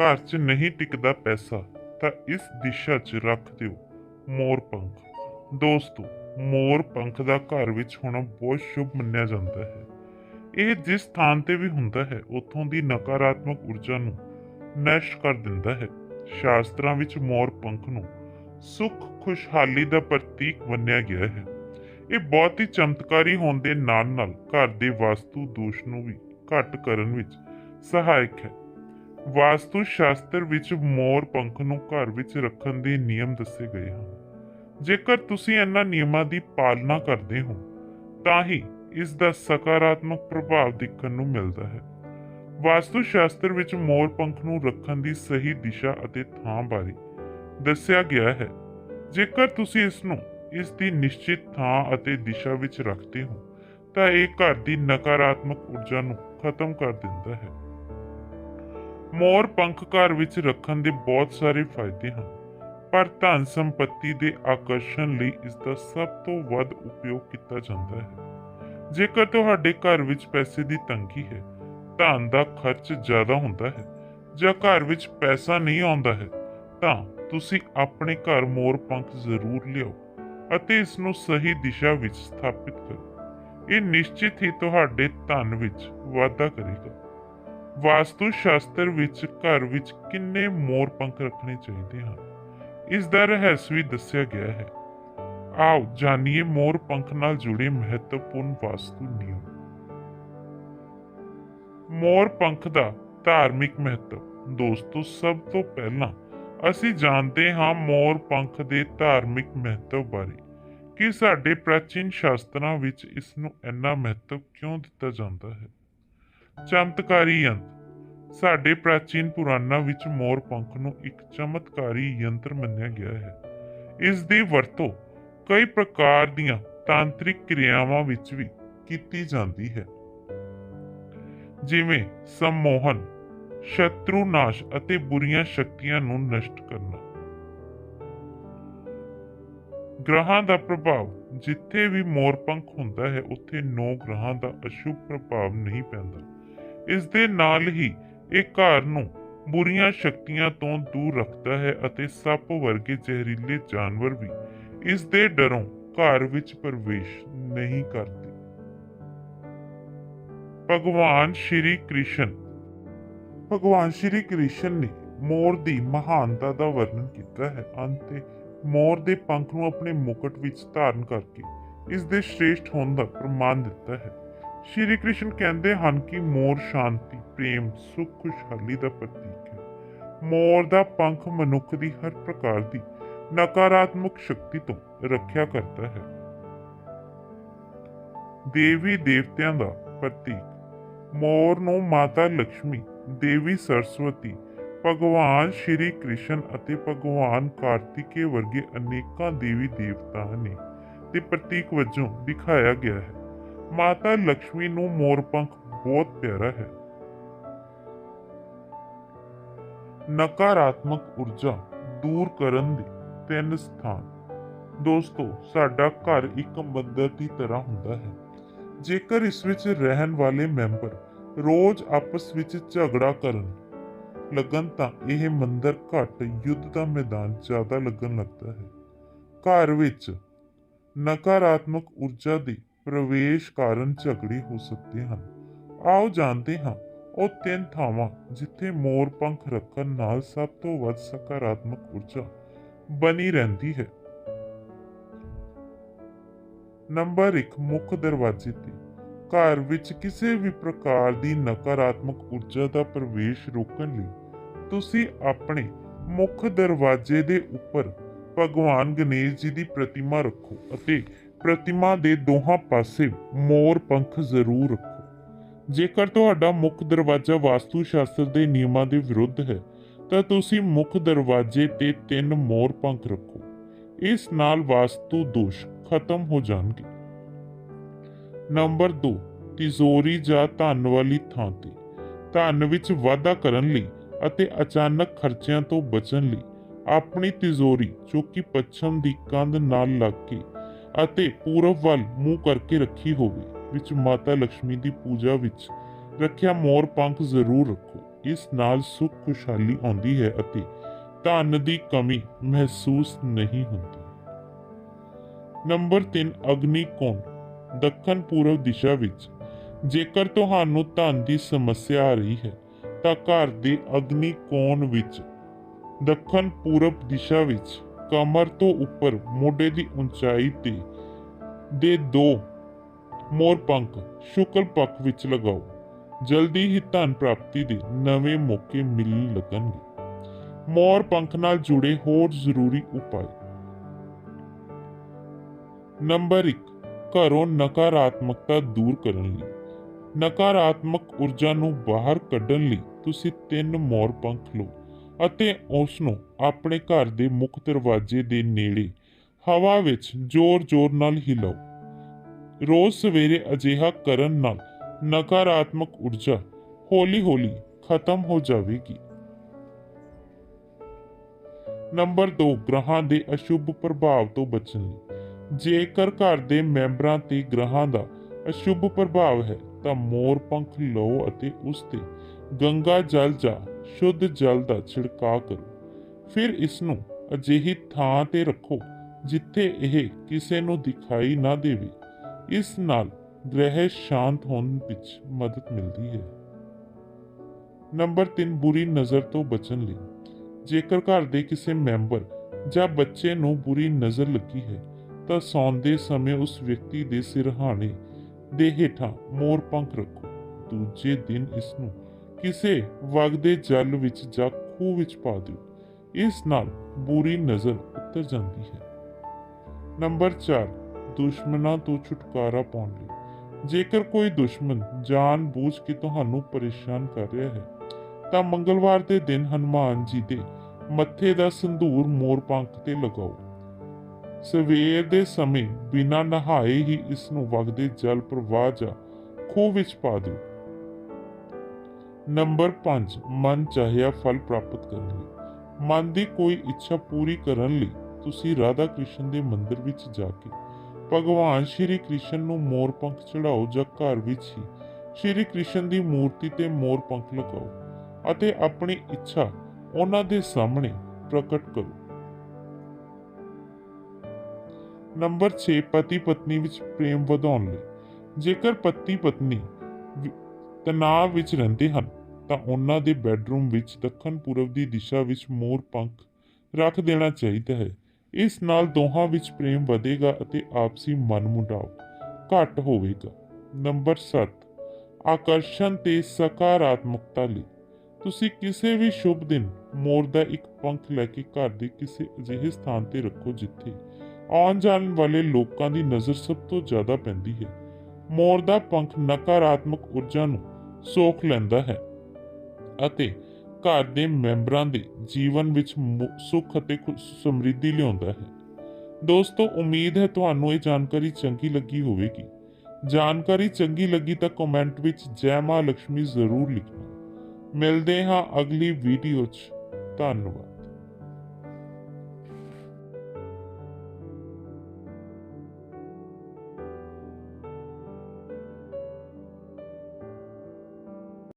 ਘਰ 'ਚ ਨਹੀਂ ਟਿਕਦਾ ਪੈਸਾ, ਤਾਂ ਇਸ ਦਿਸ਼ਾ 'ਚ ਰੱਖ ਦਿਓ। ਮੋਰ ਪੰਖ। ਦੋਸਤੋ, ਮੋਰ ਪੰਖ ਦਾ ਘਰ ਵਿੱਚ ਹੋਣਾ ਬਹੁਤ ਸ਼ੁਭ ਮੰਨਿਆ ਜਾਂਦਾ ਹੈ। ਇਹ ਜਿਸ ਥਾਂ ਤੇ ਵੀ ਹੁੰਦਾ ਹੈ, ਉੱਥੋਂ ਦੀ ਨਕਾਰਾਤਮਕ ਊਰਜਾ ਨੂੰ ਨਸ਼ਟ ਕਰ ਦਿੰਦਾ ਹੈ। ਸ਼ਾਸਤਰਾਂ ਵਿੱਚ ਮੋਰ ਪੰਖ ਨੂੰ ਸੁੱਖ ਖੁਸ਼ਹਾਲੀ ਦਾ ਪ੍ਰਤੀਕ ਮੰਨਿਆ ਗਿਆ ਹੈ। ਇਹ ਬਹੁਤ ਹੀ ਚਮਤਕਾਰੀ ਹੋਣ ਦੇ ਨਾਲ-ਨਾਲ ਘਰ ਦੇ ਵਾਸਤੂ ਦੋਸ਼ ਨੂੰ ਵੀ ਘੱਟ ਕਰਨ ਵਿੱਚ ਸਹਾਇਕ ਹੈ। ਵਾਸਤੂ ਸ਼ਾਸਤਰ ਵਿੱਚ ਮੋਰ ਪੰਖ ਨੂੰ ਘਰ ਵਿੱਚ ਰੱਖਣ ਦੇ ਨਿਯਮ ਦੱਸੇ ਗਏ ਹਨ। ਜੇਕਰ ਤੁਸੀਂ ਇਹਨਾਂ ਨਿਯਮਾਂ ਦੀ ਪਾਲਣਾ ਕਰਦੇ ਹੋ, ਤਾਂ ਹੀ ਇਸ ਦਾ ਸਕਾਰਾਤਮਕ ਪ੍ਰਭਾਵ ਦੇਖਣ ਨੂੰ ਮਿਲਦਾ ਹੈ। ਵਾਸਤੂ ਸ਼ਾਸਤਰ ਵਿੱਚ ਮੋਰ ਪੰਖ ਨੂੰ ਰੱਖਣ ਦੀ ਸਹੀ ਦਿਸ਼ਾ ਅਤੇ ਥਾਂ ਬਾਰੇ ਦੱਸਿਆ ਗਿਆ ਹੈ। ਜੇਕਰ ਤੁਸੀਂ ਇਸ ਨੂੰ ਇਸ ਦੀ ਨਿਸ਼ਚਿਤ ਥਾਂ ਅਤੇ ਦਿਸ਼ਾ ਵਿੱਚ ਰੱਖਦੇ ਹੋ, ਤਾਂ ਇਹ ਘਰ ਦੀ ਨਕਾਰਾਤਮਕ ਊਰਜਾ ਨੂੰ ਖਤਮ ਕਰ ਦਿੰਦਾ ਹੈ। ਮੋਰ ਪੰਖ ਘਰ ਵਿੱਚ ਰੱਖਣ ਦੇ ਬਹੁਤ ਸਾਰੇ ਫਾਇਦੇ ਹਨ, ਪਰ ਧਨ ਸੰਪਤੀ ਦੇ ਆਕਰਸ਼ਣ ਲਈ ਇਸ ਦਾ ਸਭ ਤੋਂ ਵੱਧ ਉਪਯੋਗ ਕੀਤਾ ਜਾਂਦਾ ਹੈ। ਜੇਕਰ ਤੁਹਾਡੇ ਘਰ ਵਿੱਚ ਪੈਸੇ ਦੀ ਤੰਗੀ ਹੈ, ਧਨ ਦਾ ਖਰਚ ਜ਼ਿਆਦਾ ਹੁੰਦਾ ਹੈ ਜਾਂ ਘਰ ਵਿੱਚ ਪੈਸਾ ਨਹੀਂ ਆਉਂਦਾ ਹੈ, ਤਾਂ ਤੁਸੀਂ ਆਪਣੇ ਘਰ ਮੋਰ ਪੰਖ ਜ਼ਰੂਰ ਲਿਆਓ ਅਤੇ ਇਸ ਨੂੰ ਸਹੀ ਦਿਸ਼ਾ ਵਿੱਚ ਸਥਾਪਿਤ ਕਰੋ। ਇਹ ਨਿਸ਼ਚਿਤ ਹੀ ਤੁਹਾਡੇ ਧਨ ਵਿੱਚ ਵਾਧਾ ਕਰੇਗਾ। ਵਾਸਤੂ ਸ਼ਾਸਤਰ ਵਿੱਚ, ਘਰ ਵਿੱਚ ਕਿੰਨੇ ਮੋਰ ਪੰਖ ਰੱਖਣੇ ਚਾਹੀਦੇ ਹਨ? ਇਸ ਦਾ ਰਹੱਸ ਵੀ ਦੱਸਿਆ ਗਿਆ ਹੈ। ਆਓ ਜਾਣੀਏ ਮੋਰ ਪੰਖ ਨਾਲ ਜੁੜੇ ਮਹੱਤਵਪੂਰਨ ਵਾਸਤੂ ਨਿਯਮ। ਮੋਰ ਪੰਖ ਦਾ ਧਾਰਮਿਕ ਮਹੱਤਵ, ਦੋਸਤੋ, ਸਭ ਤੋਂ ਪਹਿਲਾਂ ਅਸੀਂ ਜਾਣਦੇ ਹਾਂ ਮੋਰ ਪੰਖ ਦੇ ਧਾਰਮਿਕ ਮਹੱਤਵ ਬਾਰੇ। ਕਿ ਸਾਡੇ ਪ੍ਰਾਚੀਨ ਸ਼ਾਸਤਰਾਂ ਵਿੱਚ ਇਸ ਨੂੰ ਇੰਨਾ ਮਹੱਤਵ ਕਿਉਂ ਦਿੱਤਾ ਜਾਂਦਾ ਹੈ? ਚਮਤਕਾਰੀ ਯੰਤਰ। ਸਾਡੇ ਪ੍ਰਾਚੀਨ ਪੁਰਾਣਾਂ ਵਿੱਚ ਮੋਰ ਪੰਖ ਨੂੰ ਇੱਕ ਚਮਤਕਾਰੀ ਯੰਤਰ ਮੰਨਿਆ ਗਿਆ ਹੈ। ਇਸ ਦੀ ਵਰਤੋਂ ਕਈ ਪ੍ਰਕਾਰ ਦੀਆਂ ਤਾਂਤਰਿਕ ਕਿਰਿਆਵਾਂ ਵਿੱਚ ਵੀ ਕੀਤੀ ਜਾਂਦੀ ਹੈ। ਜਿਵੇਂ ਸਮੋਹਨ ਸ਼ਤਰੂ ਨਾਸ਼ ਅਤੇ ਬੁਰੀਆਂ ਸ਼ਕਤੀਆਂ ਨੂੰ ਨਸ਼ਟ ਕਰਨਾ। ਗ੍ਰਹਾਂ ਦਾ ਪ੍ਰਭਾਵ ਜਿੱਥੇ ਵੀ ਮੋਰਪੰਖ ਹੁੰਦਾ ਹੈ, ਉੱਥੇ ਨੌ ਗ੍ਰਹਾਂ ਦਾ ਅਸ਼ੁਭ ਪ੍ਰਭਾਵ ਨਹੀਂ ਪੈਂਦਾ। ਇਸ ਦੇ ਨਾਲ ਹੀ ਇਹ ਘਰ ਨੂੰ ਬੁਰੀਆਂ ਸ਼ਕਤੀਆਂ ਤੋਂ ਦੂਰ ਰੱਖਦਾ ਹੈ ਅਤੇ ਸੱਪ ਵਰਗੇ ਜ਼ਹਿਰੀਲੇ ਜਾਨਵਰ ਵੀ ਇਸ ਦੇ ਡਰੋਂ ਘਰ ਵਿੱਚ ਪ੍ਰਵੇਸ਼ ਨਹੀਂ ਕਰਦੇ। ਭਗਵਾਨ ਸ਼੍ਰੀ ਕ੍ਰਿਸ਼ਨ, ਭਗਵਾਨ ਸ਼੍ਰੀ ਕ੍ਰਿਸ਼ਨ ਨੇ ਮੋਰ ਦੀ ਮਹਾਨਤਾ ਦਾ ਵਰਣਨ ਕੀਤਾ ਹੈ। ਅੰਤੇ ਮੋਰ ਦੇ ਪੰਖ ਨੂੰ ਆਪਣੇ ਮੁਕਟ ਵਿੱਚ ਧਾਰਨ ਕਰਕੇ ਇਸ ਦੇ ਸ਼੍ਰੇਸ਼ਟ ਹੋਣ ਦਾ ਪ੍ਰਮਾਣ ਦਿੱਤਾ ਹੈ। ਸ਼੍ਰੀ ਕ੍ਰਿਸ਼ਨ ਕਹਿੰਦੇ ਹਨ ਕਿ ਮੋਰ ਸ਼ਾਂਤੀ, ਪ੍ਰੇਮ, ਸੁਖ, ਖੁਸ਼ਹਾਲੀ ਦਾ ਪ੍ਰਤੀਕ ਹੈ। ਮੋਰ ਦਾ ਪੰਖ ਮਨੁੱਖ ਦੀ ਹਰ ਪ੍ਰਕਾਰ ਦੀ ਨਕਾਰਾਤਮਕ ਸ਼ਕਤੀ ਤੋਂ ਰੱਖਿਆ ਕਰਦਾ ਹੈ। ਦੇਵੀ ਦੇਵਤਿਆਂ ਦਾ ਪ੍ਰਤੀਕ, ਮੋਰ ਨੂੰ ਮਾਤਾ ਲక్ష్ਮੀ ਦੇਵੀ ਸਰਸਵਤੀ, ਭਗਵਾਨ ਸ਼੍ਰੀ ਕ੍ਰਿਸ਼ਨ ਅਤੇ ਭਗਵਾਨ ਕਾਰਤਿਕੇ ਵਰਗੇ ਅਨੇਕਾਂ ਦੇਵੀ ਦੇਵਤਾ ਨੇ ਤੇ ਪ੍ਰਤੀਕ ਵਜੋਂ ਦਿਖਾਇਆ ਗਿਆ ਹੈ। ਮਾਤਾ ਲక్ష్ਮੀ ਨੂੰ ਮੋਰਪੰਖ ਬਹੁਤ ਪਿਆਰਾ ਹੈ ਨਕਾਰਾਤਮਕ ਊਰਜਾ ਦੂਰ ਕਰਨ ਦੇ ਤਿੰਨ ਸਥਾਨ ਦੋਸਤੋ ਸਾਡਾ ਘਰ ਇੱਕ ਮੰਦਰ ਦੀ ਤਰ੍ਹਾਂ ਹੁੰਦਾ ਹੈ ਜੇਕਰ ਇਸ ਵਿੱਚ ਰਹਿਣ ਵਾਲੇ ਮੈਂਬਰ ਰੋਜ਼ ਆਪਸ ਵਿੱਚ ਝਗੜਾ ਕਰਨ ਲੱਗਣ ਤਾਂ ਇਹ ਮੰਦਰ ਘੱਟ ਯੁੱਧ ਦਾ ਮੈਦਾਨ ਜ਼ਿਆਦਾ ਲੱਗਣ ਲੱਗਦਾ ਹੈ ਘਰ ਵਿੱਚ ਨਕਾਰਾਤਮਕ ਊਰਜਾ ਦੇ ਪ੍ਰਵੇਸ਼ ਕਾਰਨ ਝਗੜੇ ਹੋ ਸਕਦੇ ਹਨ। ਆਓ ਜਾਣਦੇ ਹਾਂ, ਉਹ ਤਿੰਨ ਥਾਵਾਂ ਜਿੱਥੇ ਮੋਰ ਪੰਖ ਰੱਖਣ ਨਾਲ ਸਭ ਤੋਂ ਵੱਧ ਸਕਾਰਾਤਮਕ ਊਰਜਾ ਬਣੀ ਰਹਿੰਦੀ ਹੈ। ਨੰਬਰ 1 ਮੁੱਖ ਦਰਵਾਜ਼ੇ ਤੇ। ਘਰ ਵਿੱਚ ਕਿਸੇ ਵੀ ਪ੍ਰਕਾਰ ਦੀ ਨਕਾਰਾਤਮਕ ਊਰਜਾ ਦਾ ਪ੍ਰਵੇਸ਼ ਰੋਕਣ ਲਈ ਤੁਸੀਂ ਆਪਣੇ ਮੁੱਖ ਦਰਵਾਜ਼ੇ ਦੇ ਉੱਪਰ ਭਗਵਾਨ ਗਣੇਸ਼ ਜੀ ਦੀ ਪ੍ਰਤਿਮਾ ਰੱਖੋ ਅਤੇ ਪ੍ਰਤਿਮਾ ਦੇ ਦੋਹਾਂ ਪਾਸੇ ਮੋਰ ਪੰਖ ਜ਼ਰੂਰ ਰੱਖੋ। ਜੇਕਰ ਤੁਹਾਡਾ ਮੁੱਖ ਦਰਵਾਜ਼ਾ ਵਾਸਤੂ ਸ਼ਾਸਤਰ ਦੇ ਨਿਯਮਾਂ ਦੇ ਵਿਰੁੱਧ ਹੈ, ਤਾਂ ਤੁਸੀਂ ਮੁੱਖ ਦਰਵਾਜ਼ੇ ਤੇ ਤਿੰਨ ਮੋਰ ਪੰਖ ਰੱਖੋ। ਇਸ ਨਾਲ ਵਾਸਤੂ ਦੋਸ਼ ਖਤਮ ਹੋ ਜਾਣਗੇ। ਨੰਬਰ 2 ਤਿਜੋਰੀ ਜਾਂ ਧਨ ਵਾਲੀ ਥਾਂ ਤੇ। ਧਨ ਵਿੱਚ ਵਾਧਾ ਕਰਨ ਲਈ ਅਤੇ ਅਚਾਨਕ ਖਰਚਿਆਂ ਤੋਂ ਬਚਣ ਲਈ ਆਪਣੀ ਤਿਜੋਰੀ, ਜੋ ਕਿ ਪੱਛਮ ਦੀ ਕੰਧ ਨਾਲ ਲੱਗ ਕੇ ਅਤੇ ਪੂਰਬ ਵੱਲ ਮੂੰਹ ਕਰਕੇ ਰੱਖੀ ਹੋਵੇ, ਵਿੱਚ ਮਾਤਾ ਲక్ష్ਮੀ ਦੀ ਪੂਜਾ ਵਿੱਚ ਰੱਖਿਆ ਮੋਰ ਪੰਖ ਜ਼ਰੂਰ ਰੱਖੋ। ਇਸ ਨਾਲ ਸੁੱਖ ਖੁਸ਼ਹਾਲੀ ਆਉਂਦੀ ਹੈ ਅਤੇ ਧਨ ਦੀ ਕਮੀ ਮਹਿਸੂਸ ਨਹੀਂ ਹੁੰਦੀ। ਨੰਬਰ 3 ਅਗਨੀ ਕੋਣ? ਦੱਖਣ ਪੂਰਬ ਦਿਸ਼ਾ ਵਿੱਚ। ਜੇਕਰ ਤੁਹਾਨੂੰ ਧਨ ਦੀ ਸਮੱਸਿਆ ਆ ਰਹੀ ਹੈ, ਤਾਂ ਘਰ ਦੇ ਅਗਨੀ ਕੋਣ ਵਿੱਚ? ਦੱਖਣ ਪੂਰਬ ਦਿਸ਼ਾ ਵਿੱਚ। ਕਮਰ ਤੋਂ ਉੱਪਰ ਮੋਢੇ ਦੀ ਉਚਾਈ ਤੇ ਦੇ ਦੋ ਮੋਰ ਪੰਖ ਸ਼ੁਕਲ ਪੱਖ ਵਿੱਚ ਲਗਾਓ। ਜਲਦੀ ਹੀ ਧਨ ਪ੍ਰਾਪਤੀ ਦੇ ਨਵੇਂ ਮੌਕੇ ਮਿਲਣ ਲੱਗਣਗੇ। ਮੋਰ ਪੰਖ ਨਾਲ ਜੁੜੇ ਹੋਰ ਜ਼ਰੂਰੀ ਉਪਾਅ। ਨੰਬਰ 1 ਘਰੋਂ ਨਕਾਰਾਤਮਕਤਾ ਦੂਰ ਕਰਨ ਲਈ। ਨਕਾਰਾਤਮਕ ਊਰਜਾ ਨੂੰ ਬਾਹਰ ਕੱਢਣ ਲਈ ਤੁਸੀਂ ਤਿੰਨ ਮੋਰ ਪੰਖ ਲਓ। ਅਤੇ ਉਸ ਨੂੰ ਆਪਣੇ ਘਰ ਦੇ ਮੁੱਖ ਦਰਵਾਜ਼ੇ ਦੇ ਨੇੜੇ ਹਵਾ ਵਿੱਚ ਜ਼ੋਰ-ਜ਼ੋਰ ਨਾਲ ਹਿਲਾਓ। ਰੋਜ਼ ਸਵੇਰੇ ਅਜਿਹਾ ਕਰਨ ਨਾਲ ਨਕਾਰਾਤਮਕ ਊਰਜਾ ਹੌਲੀ-ਹੌਲੀ ਖਤਮ ਹੋ ਜਾਵੇਗੀ। ਨੰਬਰ 2 ਗ੍ਰਹਾਂ ਦੇ ਅਸ਼ੁਭ ਪ੍ਰਭਾਵ ਤੋਂ ਬਚਣ ਲਈ। ਜੇਕਰ ਘਰ ਦੇ ਮੈਂਬਰਾਂ ਤੇ ਗ੍ਰਹਾਂ ਦਾ ਅਸ਼ੁਭ ਪ੍ਰਭਾਵ ਹੈ, ਤਾਂ ਮੋਰ ਪੰਖ ਲਓ ਅਤੇ ਉਸ ਤੇ ਗੰਗਾ ਜਲ ਜਾਂ ਸ਼ੁੱਧ ਜਲ ਦਾ ਛਿੜਕਾਅ ਕਰੋ। ਫਿਰ ਇਸ ਨੂੰ ਅਜਿਹੀ ਥਾਂ ਤੇ ਰੱਖੋ ਜਿੱਥੇ ਇਹ ਕਿਸੇ ਨੂੰ ਦਿਖਾਈ ਨਾ ਦੇਵੇ। ਇਸ ਨਾਲ ਗ੍ਰਹਿ ਸ਼ਾਂਤ ਹੋਣ ਵਿੱਚ ਮਦਦ ਮਿਲਦੀ ਹੈ। ਨੰਬਰ 3 ਬੁਰੀ ਨਜ਼ਰ ਤੋਂ ਬਚਣ ਲਈ। ਜੇਕਰ ਘਰ ਦੇ ਕਿਸੇ ਮੈਂਬਰ ਜਾਂ ਬੱਚੇ ਨੂੰ ਬੁਰੀ ਨਜ਼ਰ ਲੱਗੀ ਹੈ, ਤਾਂ ਸੌਂਦੇ ਸਮੇਂ ਉਸ ਵਿਅਕਤੀ ਦੇ ਸਿਰਹਾਣੇ ਦੇ ਹੇਠਾਂ ਮੋਰ ਪੰਖ ਰੱਖੋ। ਦੂਜੇ ਦਿਨ ਇਸ ਨੂੰ ਕਿਸੇ ਵਗਦੇ ਜਲ ਵਿੱਚ ਜਾਂ ਖੂਹ ਵਿੱਚ ਪਾ ਦਿਓ। ਇਸ ਨਾਲ ਬੁਰੀ ਨਜ਼ਰ ਉਤਰ ਜਾਂਦੀ ਹੈ। ਨੰਬਰ 4 ਦੁਸ਼ਮਣਾਂ ਤੋਂ ਛੁਟਕਾਰਾ ਪਾਉਣ ਲਈ। ਜੇਕਰ ਕੋਈ ਦੁਸ਼ਮਣ ਜਾਣ ਬੂਝ ਕੇ ਤੁਹਾਨੂੰ ਪਰੇਸ਼ਾਨ ਕਰ ਰਿਹਾ ਹੈ, ਤਾਂ ਮੰਗਲਵਾਰ ਦੇ ਦਿਨ ਹਨੂਮਾਨ ਜੀ ਦੇ ਮੱਥੇ ਦਾ ਸੰਧੂਰ ਮੋਰ ਪੰਖ ਤੇ ਲਗਾਓ। ਸਵੇਰ ਦੇ ਸਮੇਂ ਬਿਨਾਂ ਨਹਾਏ ਹੀ ਇਸ ਨੂੰ ਵਗਦੇ ਜਲ ਪ੍ਰਵਾਹ ਜਾਂ ਖੂਹ ਵਿੱਚ ਪਾ ਦਿਓ। ਨੰਬਰ 5 ਮਨ ਚਾਹਿਆ ਫਲ ਪ੍ਰਾਪਤ ਕਰਨ ਲਈ। ਮਨ ਦੀ ਕੋਈ ਇੱਛਾ ਪੂਰੀ ਕਰਨ ਲਈ ਤੁਸੀਂ ਰਾਧਾ ਕ੍ਰਿਸ਼ਨ ਦੇ ਮੰਦਿਰ ਵਿੱਚ ਜਾ ਕੇ ਭਗਵਾਨ ਸ਼੍ਰੀ ਕ੍ਰਿਸ਼ਨ ਨੂੰ ਮੋਰ ਪੰਖ ਚੜਾਓ ਜਾਂ ਘਰ ਵਿੱਚ ਹੀ ਸ਼੍ਰੀ ਕ੍ਰਿਸ਼ਨ ਦੀ ਮੂਰਤੀ ਤੇ ਮੋਰ ਪੰਖ ਲਗਾਓ ਅਤੇ ਆਪਣੀ ਇੱਛਾ ਉਹਨਾਂ ਦੇ ਸਾਹਮਣੇ ਪ੍ਰਗਟ ਕਰੋ। ਨੰਬਰ 6 ਪਤੀ ਪਤਨੀ ਵਿੱਚ ਪ੍ਰੇਮ ਵਧਾਉਣ ਲਈ। ਜੇਕਰ ਪਤੀ ਪਤਨੀ ਵਿ- ਤਣਾਅ ਵਿੱਚ ਰਹਿੰਦੇ ਹਨ ਤਾਂ ਉਹਨਾਂ ਦੇ ਬੈੱਡਰੂਮ ਵਿੱਚ ਦੱਖਣ ਪੂਰਬ ਦੀ ਦਿਸ਼ਾ ਵਿੱਚ ਮੋਰ ਪੰਖ ਰੱਖ ਦੇਣਾ ਚਾਹੀਦਾ ਹੈ। ਇਸ ਨਾਲ ਦੋਹਾਂ ਵਿੱਚ ਪ੍ਰੇਮ ਵਧੇਗਾ ਅਤੇ ਆਪਸੀ ਮਨਮੁਟਾਵ ਘੱਟ ਹੋਵੇਗਾ। ਨੰਬਰ 7 ਆਕਰਸ਼ਣ ਤੇ ਸਕਾਰਾਤਮਕਤਾ ਲਈ। ਤੁਸੀਂ ਕਿਸੇ ਵੀ ਸ਼ੁਭ ਦਿਨ ਮੋਰ ਦਾ ਇੱਕ ਪੰਖ ਲੈ ਕੇ ਘਰ ਦੇ ਕਿਸੇ ਅਜਿਹੇ ਸਥਾਨ ਤੇ ਰੱਖੋ ਜਿੱਥੇ ਆਉਣ ਜਾਣ ਵਾਲੇ ਲੋਕਾਂ ਦੀ ਨਜ਼ਰ ਸਭ ਤੋਂ ਜ਼ਿਆਦਾ ਪੈਂਦੀ ਹੈ। ਮੋਰ ਦਾ ਪੰਖ ਨਕਾਰਾਤਮਕ ਊਰਜਾ ਨੂੰ ਸੋਖ ਲੈਂਦਾ ਹੈ। ਅਤੇ ਘਰ ਦੇ ਮੈਂਬਰਾਂ ਦੇ ਜੀਵਨ ਵਿੱਚ ਸੁੱਖ ਅਤੇ ਸਮਰਿੱਧੀ ਲਿਆਉਂਦਾ ਹੈ। ਦੋਸਤੋ, ਉਮੀਦ ਹੈ ਤੁਹਾਨੂੰ ਇਹ ਜਾਣਕਾਰੀ ਚੰਗੀ ਲੱਗੀ ਹੋਵੇਗੀ। ਜਾਣਕਾਰੀ ਚੰਗੀ ਲੱਗੀ ਤਾਂ ਕਮੈਂਟ ਵਿੱਚ ਜੈ ਮਾਂ ਲక్ష్ਮੀ ਜ਼ਰੂਰ ਲਿਖਣਾ। ਮਿਲਦੇ ਹਾਂ ਅਗਲੀ ਵੀਡੀਓ 'ਚ। ਧੰਨਵਾਦ।